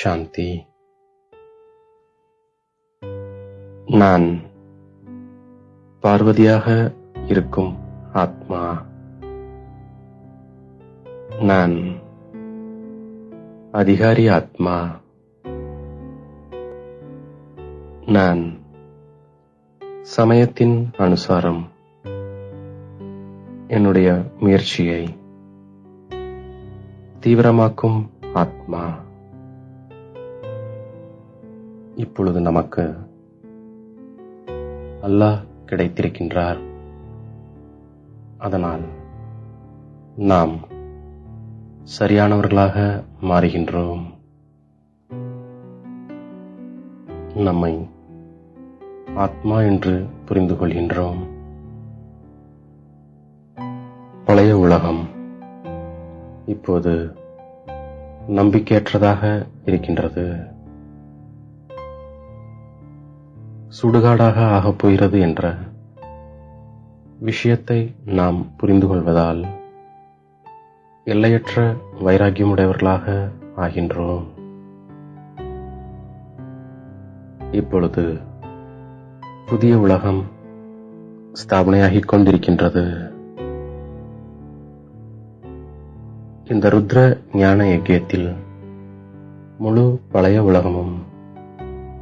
சாந்தி நான் பார்வதியாக இருக்கும் ஆத்மா। நான் அதிகாரி ஆத்மா. நான் சமயத்தின் அனுசாரம். என்னுடைய முயற்சியை தீவிரமாக்கும் ஆத்மா. இப்பொழுது நமக்கு அல்லாஹ் கிடைத்திருக்கின்றார். அதனால் நாம் சரியானவர்களாக மாறுகின்றோம். நம்மை ஆத்மா என்று புரிந்து கொள்கின்றோம். பழைய உலகம் இப்போது நம்பிக்கையற்றதாக இருக்கின்றது. சுடுகாடாக ஆகப் போகிறது என்ற விஷயத்தை நாம் புரிந்து கொள்வதால் எல்லையற்ற வைராக்கியமுடையவர்களாக ஆகின்றோம். இப்பொழுது புதிய உலகம் ஸ்தாபனையாகிக் கொண்டிருக்கின்றது. இந்த ருத்ர ஞான யஜ்யத்தில் முழு பழைய உலகமும்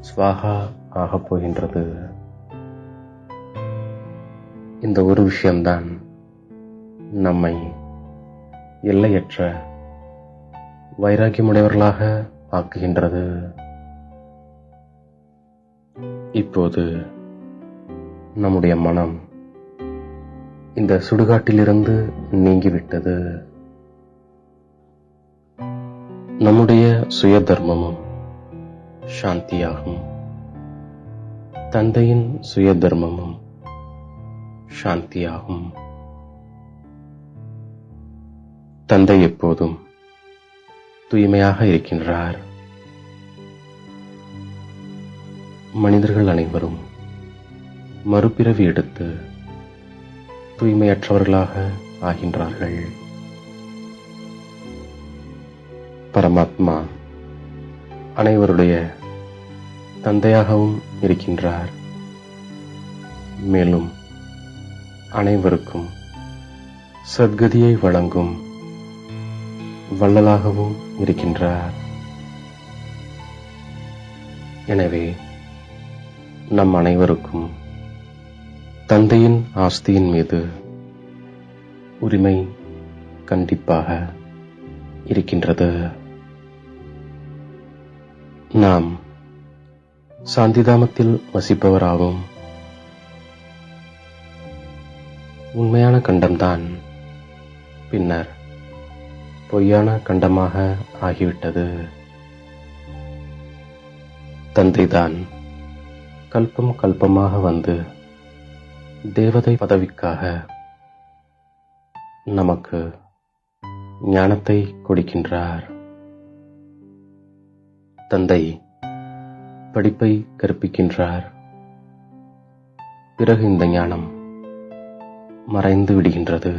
ஸ்வாகா ஆகப் போகின்றது. இந்த ஒரு விஷயம்தான் நம்மை எல்லையற்ற வைராக்கியமுடையவர்களாக ஆக்குகின்றது. இப்போது நம்முடைய மனம் இந்த சுடுகாட்டிலிருந்து நீங்கிவிட்டது. நம்முடைய சுய தர்மமும் சாந்தியாகும். தந்தையின் சுய தர்மமும் சாந்தியாகும். தந்தை எப்போதும் தூய்மையாக இருக்கின்றார். மனிதர்கள் அனைவரும் மறுபிறவி எடுத்து தூய்மையற்றவர்களாக ஆகின்றார்கள். பரமாத்மா அனைவருடைய தந்தையாகவும் இருக்கின்றார். மேலும் அனைவருக்கும் சத்கதியை வழங்கும் வள்ளலாகவும் இருக்கின்றார். எனவே நம் அனைவருக்கும் தந்தையின் ஆஸ்தியின் மீது உரிமை கண்டிப்பாக இருக்கின்றது. நாம் சாந்திதாமத்தில் வசிப்பவராகும். உண்மையான கண்டம்தான். பின்னர் பொய்யான கண்டமாக ஆகிவிட்டது. தந்தைதான் கல்பம் கல்பமாக வந்து தேவதை பதவிக்காக நமக்கு ஞானத்தை கொடுக்கின்றார். தந்தை படிப்பை கற்பிக்கின்றார். பிறகு இந்த ஞானம் மறைந்து விடுகின்றது.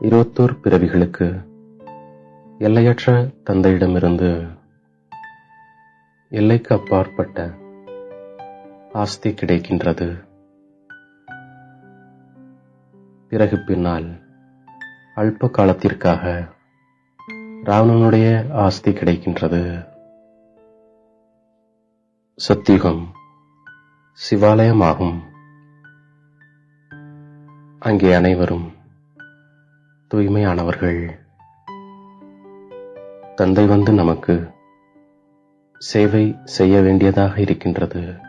இருபத்தோர் பிறவிகளுக்கு எல்லையற்ற தந்தையிடமிருந்து எல்லைக்கு அப்பாற்பட்ட ஆஸ்தி கிடைக்கின்றது. பிறகு பின்னால் அல்ப காலத்திற்காக ராவணனுடைய ஆஸ்தி கிடைக்கின்றது. சத்தியுகம் சிவாலயமாகும். அங்கே அனைவரும் தூய்மையானவர்கள். தந்தை வந்து நமக்கு சேவை செய்ய வேண்டியதாக இருக்கின்றது.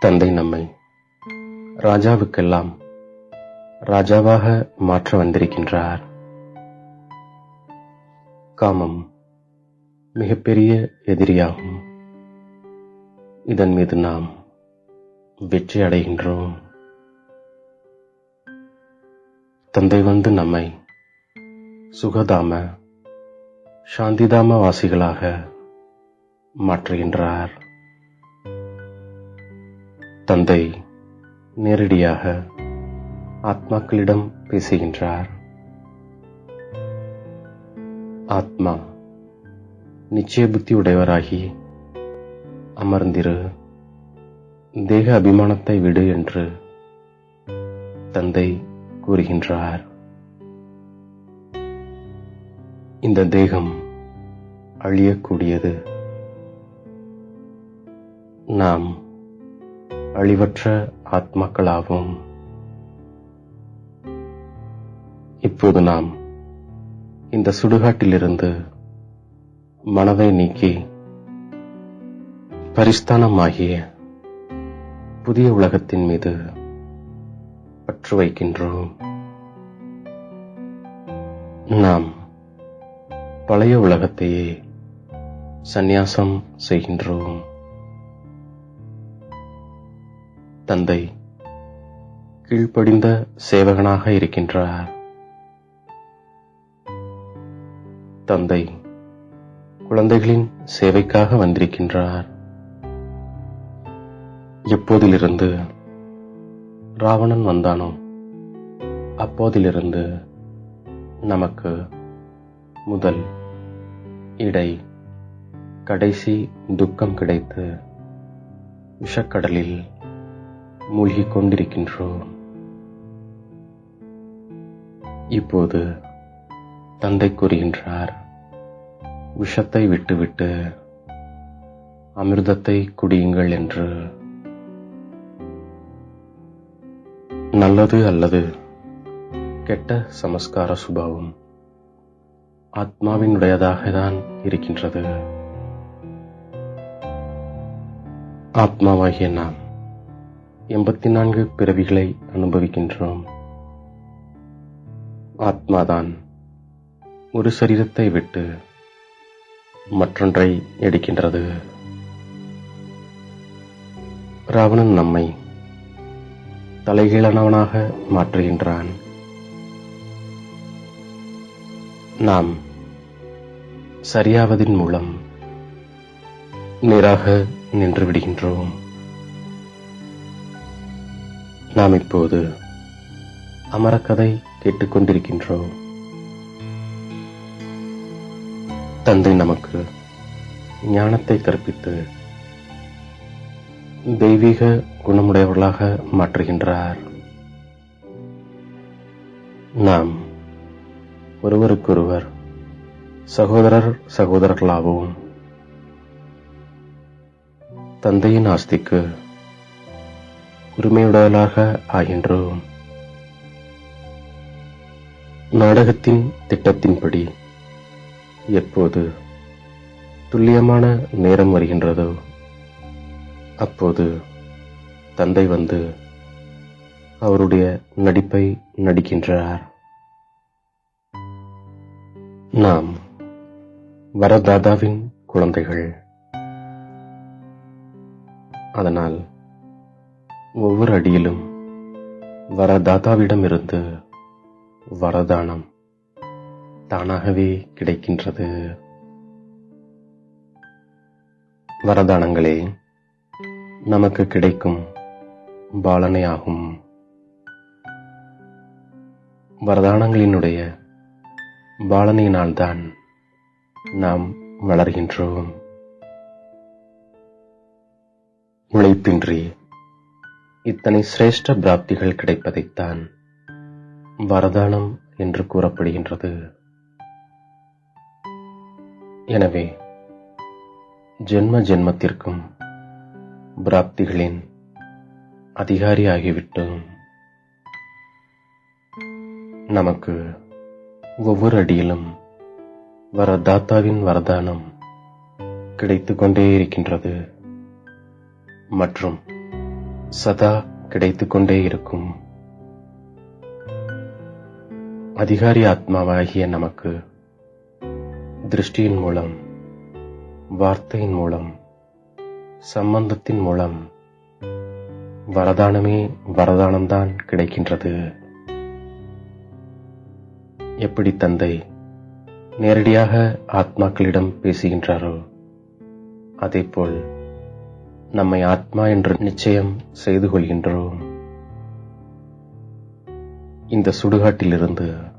தந்தை நம்மை ராஜாவுக்கெல்லாம் ராஜாவாக மாற்ற வந்திருக்கின்றார். காமம். மிகப்பெரிய எதிரியாகும். இதன் மீது நாம் வெற்றி அடைகின்றோம். தந்தை வந்து நம்மை சுகதாம சாந்திதாம வாசிகளாக மாற்றுகின்றார். தந்தை நேரடியாக ஆத்மாக்களிடம் பேசுகின்றார். ஆத்மா நிச்சய புத்தி உடையவராகி அமர்ந்திரு. தேக அபிமானத்தை விடு என்று தந்தை கூறுகின்றார். இந்த தேகம் அழியக்கூடியது. நாம் அழிவற்ற ஆத்மாக்களாவோம். இப்போது நாம் இந்த சுடுகாட்டிலிருந்து மனதை நீக்கி பரிஸ்தானமாகிய புதிய உலகத்தின் மீது பற்று வைக்கின்றோம். நாம் பழைய உலகத்தையே சந்நியாசம் செய்கின்றோம். தந்தை கீழ்ப்படிந்த சேவகனாக இருக்கின்றார். தந்தை குழந்தைகளின் சேவைக்காக வந்திருக்கின்றார். எப்போதிலிருந்து ராவணன் வந்தானோ அப்போதிலிருந்து நமக்கு முதல் இடை கடைசி துக்கம் கிடைத்து விஷக்கடலில் மூழ்கிக் கொண்டிருக்கின்றோம். இப்போது தந்தை கூறுகின்றார் விஷத்தை விட்டுவிட்டு அமிர்தத்தை குடியுங்கள் என்று நல்லது அல்லது கெட்ட சமஸ்கார சுபாவம் ஆத்மாவினுடையதாக தான் இருக்கின்றது. ஆத்மாவாகிய நாம் எண்பத்தி நான்கு பிறவிகளை அனுபவிக்கின்றோம். ஆத்மாதான் ஒரு சரீரத்தை விட்டு மற்றொன்றை எடுக்கின்றது. ராவணன் நம்மை தலைகீழானவனாக மாற்றுகின்றான். நாம் சரியாவதின் மூலம் நேராக நின்று விடுகின்றோம். நாம் இப்போது அமரக்கதை கேட்டுக்கொண்டிருக்கின்றோம். தந்தை நமக்கு ஞானத்தை கற்பித்து தெய்வீக குணமுடையவர்களாக மாற்றுகின்றார். நாம் ஒருவருக்கொருவர் சகோதரர் சகோதரர்களாகவும் தந்தையின் ஆஸ்திக்கு உரிமையுடையவர்களாக ஆகின்றோம். நாடகத்தின் திட்டத்தின்படி எப்போது துல்லியமான நேரம் வருகின்றதோ அப்போது தந்தை வந்து அவருடைய நடிப்பை நடிக்கின்றார். நாம் வரதாதாவின் குழந்தைகள். அதனால் ஒவ்வொரு அடியிலும் வரதாதாவிடமிருந்து வரதானம். தானாகவே கிடைக்கின்றது. வரதானங்களே நமக்கு கிடைக்கும் பாலனை ஆகும். வரதானங்களினுடைய பாலனையினால்தான் நாம் வளர்கின்றோம். உழைப்பின்றி இத்தனை சிரேஷ்ட பிராப்திகள் கிடைப்பதைத்தான் வரதானம் என்று கூறப்படுகின்றது. எனவே ஜென்ம ஜென்மத்திற்கும் பிராப்திகளின் அதிகாரியாகிவிட்டோம் நமக்கு ஒவ்வொரு அடியிலும் வரதாத்தாவின் வரதானம் கிடைத்து கொண்டே இருக்கின்றது மற்றும் சதா கிடைத்து கொண்டே இருக்கும் அதிகாரி ஆத்மாவாகிய நமக்கு திருஷ்டியின் மூலம் வார்த்தையின் மூலம் சம்பந்தத்தின் மூலம் வரதானமே வரதானம்தான் கிடைக்கின்றது. எப்படி தந்தை நேரடியாக ஆத்மாக்களிடம் பேசுகின்றாரோ அதேபோல் நம்மை ஆத்மா என்று நிச்சயம் செய்து கொள்கின்றோம். இந்த சுடுகாட்டிலிருந்து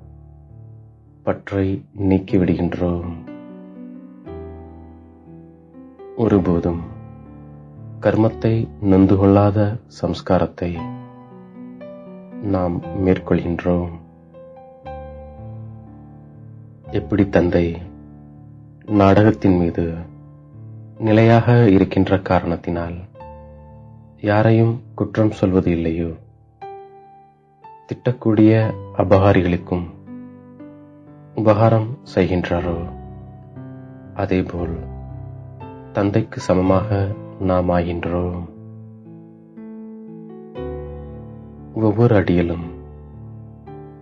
பற்றை நீக்கிவிடுகின்றோம். ஒருபோதும் கர்மத்தை நொந்து கொள்ளாத சம்ஸ்காரத்தை நாம் மேற்கொள்கின்றோம். எப்படி தந்தை நாடகத்தின் மீது நிலையாக இருக்கின்ற காரணத்தினால் யாரையும் குற்றம் சொல்வது இல்லையோ? திட்டக்கூடிய அபகாரிகளுக்கும் உபகாரம் செய்கின்றாரோ? அதேபோல் தந்தைக்கு சமமாக நாம் ஆகின்றோம். ஒவ்வொரு அடியிலும்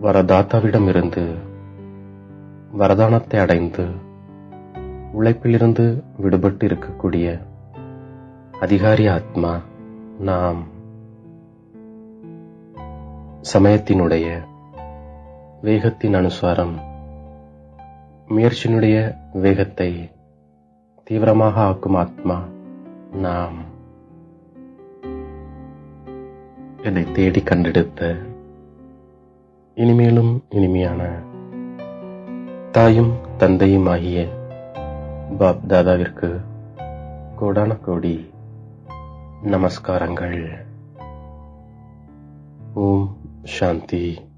வரதாத்தாவிடமிருந்து வரதானத்தை அடைந்து உழைப்பிலிருந்து விடுபட்டு இருக்கக்கூடிய அதிகாரி ஆத்மா நாம் சமயத்தினுடைய வேகத்தின் அனுசாரம் முயற்சியினுடைய வேகத்தை தீவிரமாக ஆக்கும் ஆத்மா நாம். என்னை தேடி கண்டெடுத்த இனிமேலும் இனிமையான தாயும் தந்தையும் ஆகிய பாப் தாதாவிற்கு கோடான கோடி நமஸ்காரங்கள். ஓம் சாந்தி.